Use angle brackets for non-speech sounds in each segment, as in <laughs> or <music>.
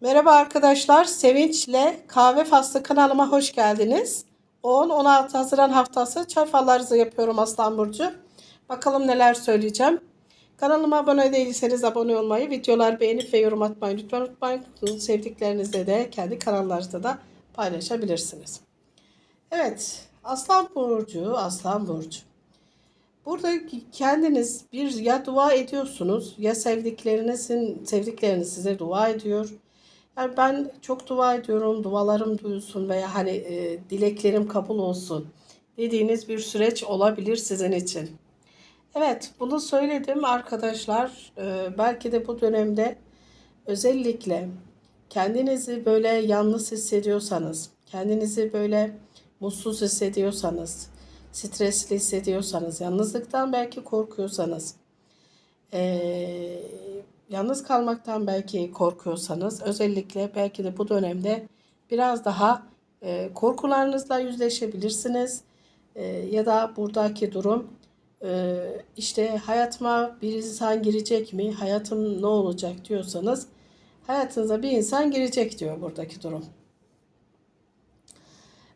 Merhaba arkadaşlar. Sevinç'le Kahve Faslı kanalıma hoş geldiniz. 10-16 Haziran haftası çay fallarınızı yapıyorum Aslan Burcu. Bakalım neler söyleyeceğim. Kanalıma abone değilseniz abone olmayı, videolar beğenip ve yorum atmayı lütfen unutmayın. Sevdiklerinizle de kendi kanallarınızda da paylaşabilirsiniz. Evet, Aslan Burcu, Aslan Burcu. Burada kendiniz bir ya dua ediyorsunuz ya sevdiklerinizin sevdikleriniz size dua ediyor. Yani ben çok dua ediyorum, dualarım duyulsun veya hani e, dileklerim kabul olsun dediğiniz bir süreç olabilir sizin için. Evet, bunu söyledim arkadaşlar. E, belki de bu dönemde özellikle kendinizi böyle yalnız hissediyorsanız, kendinizi böyle mutsuz hissediyorsanız, stresli hissediyorsanız, yalnızlıktan belki korkuyorsanız, eee, yalnız kalmaktan belki korkuyorsanız, özellikle belki de bu dönemde biraz daha eee, korkularınızla yüzleşebilirsiniz. Eee, ya da buradaki durum eee, işte hayatıma bir insan girecek mi, hayatım ne olacak diyorsanız, hayatınıza bir insan girecek diyor buradaki durum.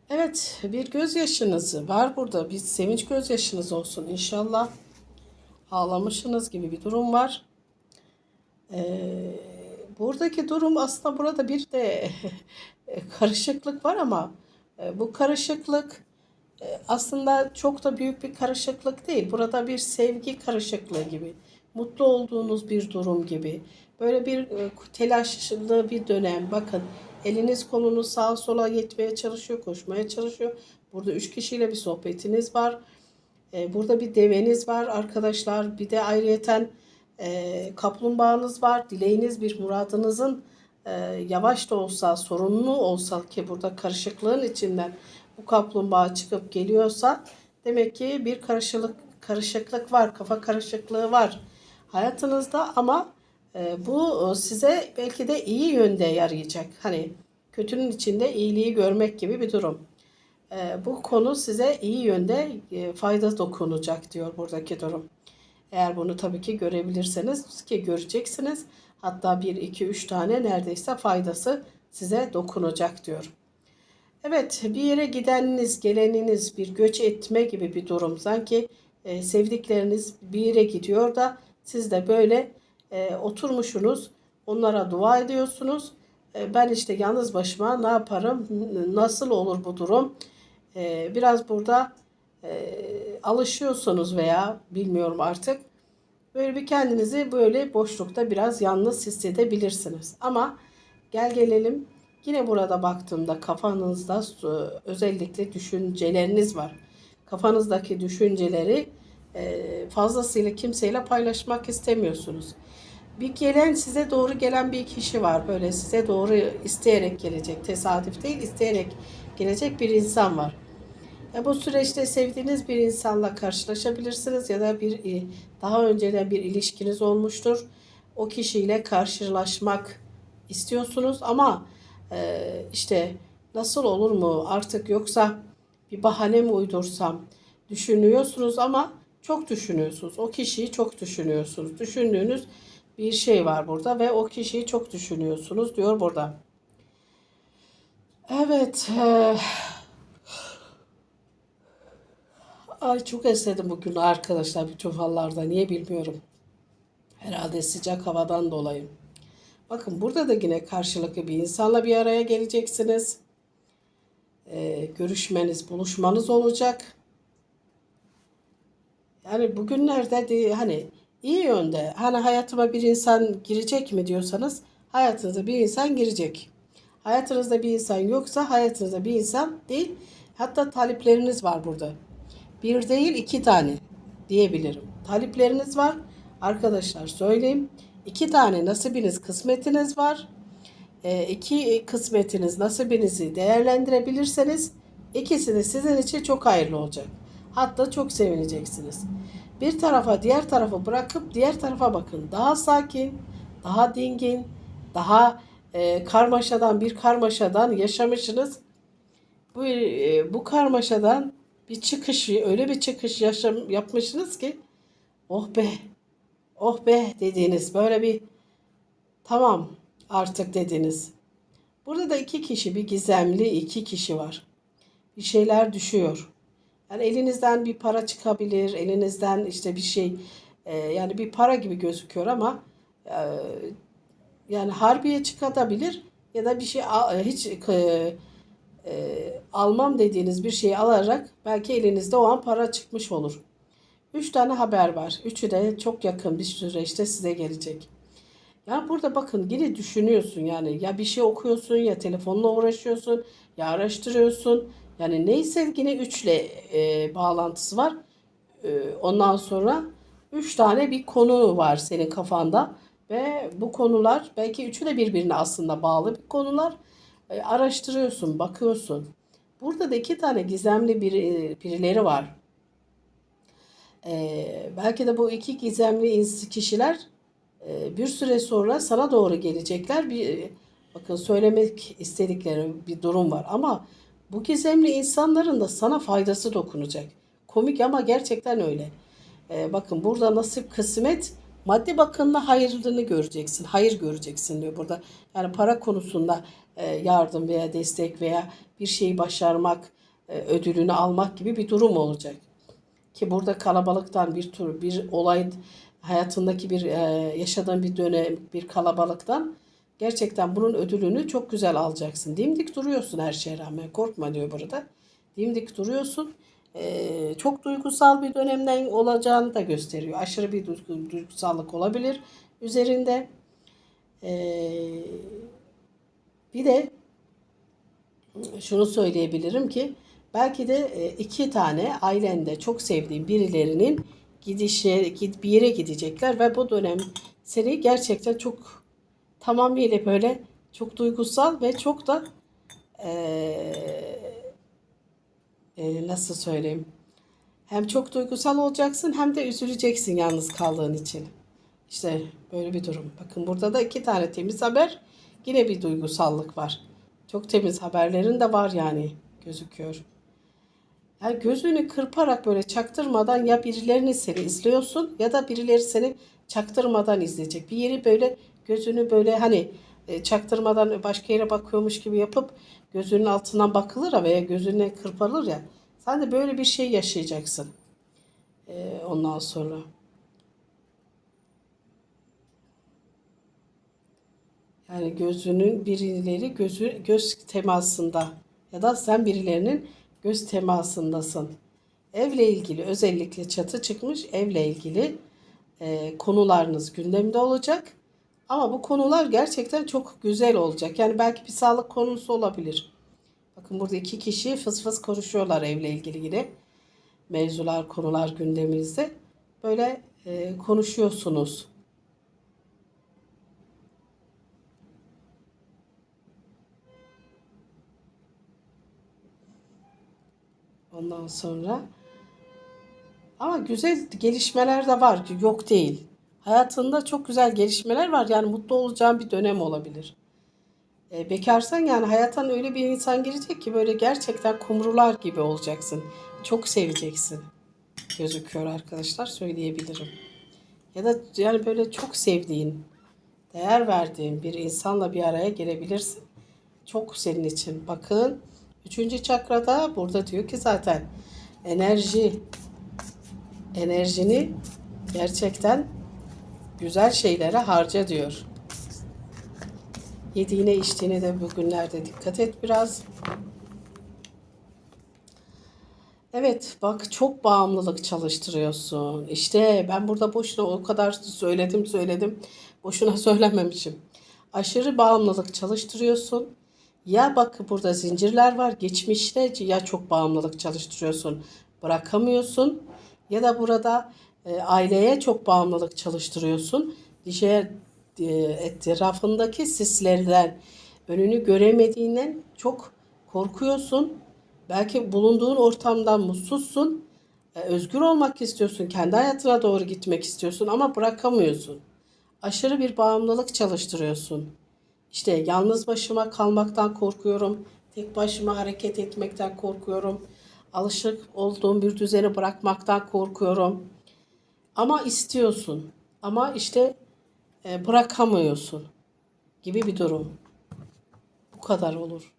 Evet, bir gözyaşınız var burada. Bir sevinç gözyaşınız olsun inşallah. Ağlamışsınız gibi bir durum var. Ee, buradaki durum aslında burada bir de <laughs> karışıklık var ama e, bu karışıklık e, aslında çok da büyük bir karışıklık değil. Burada bir sevgi karışıklığı gibi, mutlu olduğunuz bir durum gibi. Böyle bir e, telaşlı bir dönem. Bakın eliniz kolunuz sağa sola gitmeye çalışıyor, koşmaya çalışıyor. Burada üç kişiyle bir sohbetiniz var. E, Burada bir deveniz var arkadaşlar. Bir de ayrıyeten e, kaplumbağanız var. Dileğiniz bir muradınızın e, yavaş da olsa sorunlu olsa ki burada karışıklığın içinden bu kaplumbağa çıkıp geliyorsa demek ki bir karışıklık karışıklık var, kafa karışıklığı var hayatınızda ama e, bu size belki de iyi yönde yarayacak. Hani kötünün içinde iyiliği görmek gibi bir durum. E, bu konu size iyi yönde e, fayda dokunacak diyor buradaki durum. Eğer bunu tabii ki görebilirseniz ki göreceksiniz. Hatta 1, 2, 3 tane neredeyse faydası size dokunacak diyor. Evet bir yere gideniniz, geleniniz, bir göç etme gibi bir durum. Sanki e, sevdikleriniz bir yere gidiyor da siz de böyle e, oturmuşsunuz. Onlara dua ediyorsunuz. E, ben işte yalnız başıma ne yaparım? Nasıl olur bu durum? E, biraz burada e, alışıyorsunuz veya bilmiyorum artık. Böyle bir kendinizi böyle boşlukta biraz yalnız hissedebilirsiniz. Ama gel gelelim yine burada baktığımda kafanızda özellikle düşünceleriniz var. Kafanızdaki düşünceleri e, fazlasıyla kimseyle paylaşmak istemiyorsunuz. Bir gelen size doğru gelen bir kişi var. Böyle size doğru isteyerek gelecek. Tesadüf değil isteyerek gelecek bir insan var. E, bu süreçte sevdiğiniz bir insanla karşılaşabilirsiniz ya da bir e, daha önceden bir ilişkiniz olmuştur. O kişiyle karşılaşmak istiyorsunuz ama e, işte nasıl olur mu artık yoksa bir bahane mi uydursam düşünüyorsunuz ama çok düşünüyorsunuz. O kişiyi çok düşünüyorsunuz. Düşündüğünüz bir şey var burada ve o kişiyi çok düşünüyorsunuz diyor burada. Evet. E, ay çok esnedim bugün arkadaşlar bütün fallarda. Niye bilmiyorum. Herhalde sıcak havadan dolayı. Bakın burada da yine karşılıklı bir insanla bir araya geleceksiniz. E, görüşmeniz, buluşmanız olacak. Yani bugünlerde de hani iyi yönde hani hayatıma bir insan girecek mi diyorsanız hayatınıza bir insan girecek. Hayatınızda bir insan yoksa hayatınızda bir insan değil. Hatta talipleriniz var burada. Bir değil iki tane diyebilirim. Talipleriniz var. Arkadaşlar söyleyeyim. İki tane nasibiniz, kısmetiniz var. E, iki kısmetiniz, nasibinizi değerlendirebilirseniz ikisi de sizin için çok hayırlı olacak. Hatta çok sevineceksiniz. Bir tarafa diğer tarafı bırakıp diğer tarafa bakın. Daha sakin, daha dingin, daha e, karmaşadan bir karmaşadan yaşamışsınız. Bu e, bu karmaşadan bir çıkışı öyle bir çıkış yaşam yapmışsınız ki oh be oh be dediğiniz böyle bir tamam artık dediniz. Burada da iki kişi, bir gizemli iki kişi var. Bir şeyler düşüyor. Yani elinizden bir para çıkabilir, elinizden işte bir şey, e, yani bir para gibi gözüküyor ama e, yani harbiye çıkabilir ya da bir şey hiç e, e, almam dediğiniz bir şeyi alarak belki elinizde o an para çıkmış olur. Üç tane haber var. Üçü de çok yakın bir süreçte size gelecek. Ya burada bakın yine düşünüyorsun yani ya bir şey okuyorsun ya telefonla uğraşıyorsun ya araştırıyorsun. Yani neyse yine üçle e, bağlantısı var. E, ondan sonra üç tane bir konu var senin kafanda ve bu konular belki üçü de birbirine aslında bağlı bir konular. E, araştırıyorsun, bakıyorsun. Burada da iki tane gizemli biri, birileri var. E, belki de bu iki gizemli kişiler e, bir süre sonra sana doğru gelecekler. Bir bakın söylemek istedikleri bir durum var ama bu gizemli insanların da sana faydası dokunacak. Komik ama gerçekten öyle. E, bakın burada nasip kısmet maddi bakımda hayırlılığını göreceksin. Hayır göreceksin diyor burada. Yani para konusunda e, yardım veya destek veya bir şeyi başarmak, e, ödülünü almak gibi bir durum olacak. Ki burada kalabalıktan bir tür bir olay hayatındaki bir e, yaşadığın bir dönem bir kalabalıktan gerçekten bunun ödülünü çok güzel alacaksın. Dimdik duruyorsun her şeye rağmen korkma diyor burada. Dimdik duruyorsun. E, çok duygusal bir dönemden olacağını da gösteriyor. Aşırı bir duygu- duygusallık olabilir üzerinde. E, bir de şunu söyleyebilirim ki belki de e, iki tane ailende çok sevdiğin birilerinin gidişe gid- bir yere gidecekler ve bu dönem seni gerçekten çok tamamıyla böyle çok duygusal ve çok da eee, e, nasıl söyleyeyim hem çok duygusal olacaksın hem de üzüleceksin yalnız kaldığın için. İşte böyle bir durum. Bakın burada da iki tane temiz haber. Yine bir duygusallık var. Çok temiz haberlerin de var yani gözüküyor. Yani gözünü kırparak böyle çaktırmadan ya birilerini seni izliyorsun ya da birileri seni çaktırmadan izleyecek. Bir yeri böyle gözünü böyle hani çaktırmadan başka yere bakıyormuş gibi yapıp gözünün altından bakılır ya veya gözüne kırpılır ya. Sen de böyle bir şey yaşayacaksın. E, ondan sonra. Yani gözünün birileri gözü göz temasında ya da sen birilerinin göz temasındasın. Evle ilgili özellikle çatı çıkmış evle ilgili e, konularınız gündemde olacak. Ama bu konular gerçekten çok güzel olacak. Yani belki bir sağlık konusu olabilir. Bakın burada iki kişi fıs fıs konuşuyorlar evle ilgili yine. Mevzular, konular gündemimizde. Böyle e, konuşuyorsunuz. Ondan sonra ama güzel gelişmeler de var ki yok değil. Hayatında çok güzel gelişmeler var. Yani mutlu olacağın bir dönem olabilir. E, bekarsan yani hayattan öyle bir insan girecek ki böyle gerçekten kumrular gibi olacaksın. Çok seveceksin. Gözüküyor arkadaşlar söyleyebilirim. Ya da yani böyle çok sevdiğin, değer verdiğin bir insanla bir araya gelebilirsin. Çok senin için. Bakın üçüncü çakrada burada diyor ki zaten enerji enerjini gerçekten güzel şeylere harca diyor. Yediğine içtiğine de bugünlerde dikkat et biraz. Evet bak çok bağımlılık çalıştırıyorsun. İşte ben burada boşuna o kadar söyledim söyledim. Boşuna <laughs> söylememişim. Aşırı bağımlılık çalıştırıyorsun. Ya bak burada zincirler var. Geçmişte ya çok bağımlılık çalıştırıyorsun. Bırakamıyorsun. Ya da burada e, aileye çok bağımlılık çalıştırıyorsun. Diğer e, etrafındaki sislerden önünü göremediğinden çok korkuyorsun. Belki bulunduğun ortamdan mutsuzsun. E, özgür olmak istiyorsun. Kendi hayatına doğru gitmek istiyorsun ama bırakamıyorsun. Aşırı bir bağımlılık çalıştırıyorsun. İşte yalnız başıma kalmaktan korkuyorum. Tek başıma hareket etmekten korkuyorum. Alışık olduğum bir düzeni bırakmaktan korkuyorum. Ama istiyorsun. Ama işte e, bırakamıyorsun. gibi bir durum. Bu kadar olur.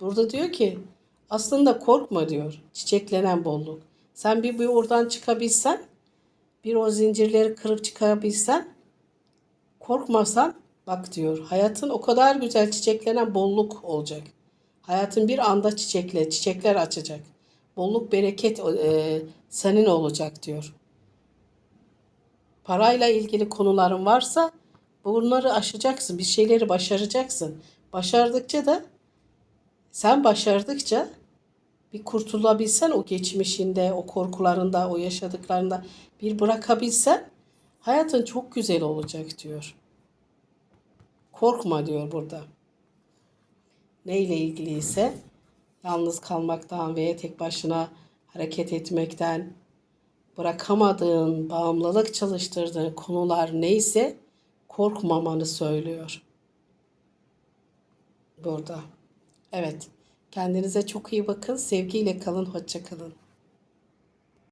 Burada diyor ki aslında korkma diyor. Çiçeklenen bolluk. Sen bir, bir oradan çıkabilsen, bir o zincirleri kırıp çıkabilsen, korkmasan bak diyor. Hayatın o kadar güzel çiçeklenen bolluk olacak. Hayatın bir anda çiçekle, çiçekler açacak. Bolluk, bereket e, senin olacak diyor. Parayla ilgili konuların varsa bunları aşacaksın. Bir şeyleri başaracaksın. Başardıkça da sen başardıkça bir kurtulabilsen o geçmişinde, o korkularında, o yaşadıklarında bir bırakabilsen hayatın çok güzel olacak diyor. Korkma diyor burada. Neyle ilgiliyse yalnız kalmaktan veya tek başına hareket etmekten bırakamadığın, bağımlılık çalıştırdığın konular neyse korkmamanı söylüyor. Burada. Evet. Kendinize çok iyi bakın. Sevgiyle kalın. Hoşça kalın.